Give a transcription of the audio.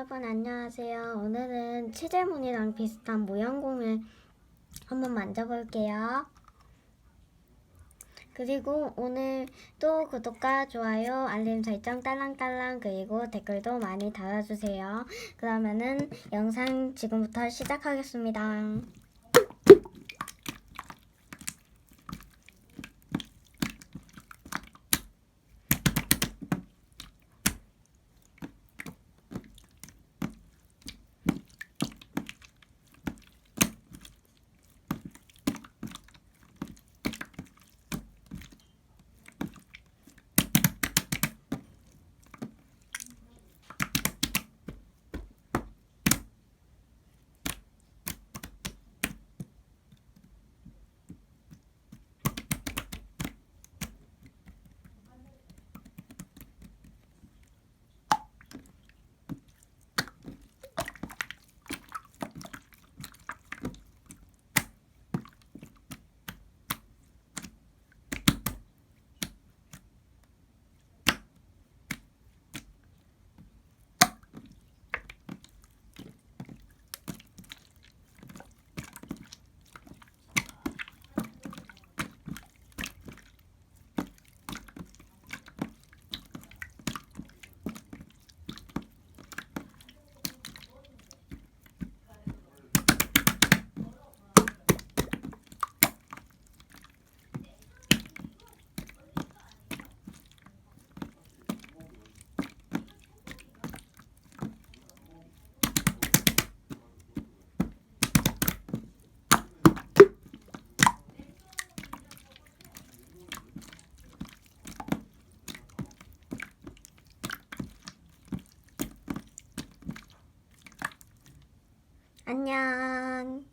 여러분 안녕하세요. 오늘은 치즈문이랑 비슷한 모형공을 한번 만져볼게요. 그리고 오늘 또 구독과 좋아요, 알림 설정 딸랑딸랑 그리고 댓글도 많이 달아주세요. 그러면은 영상 지금부터 시작하겠습니다. 안녕.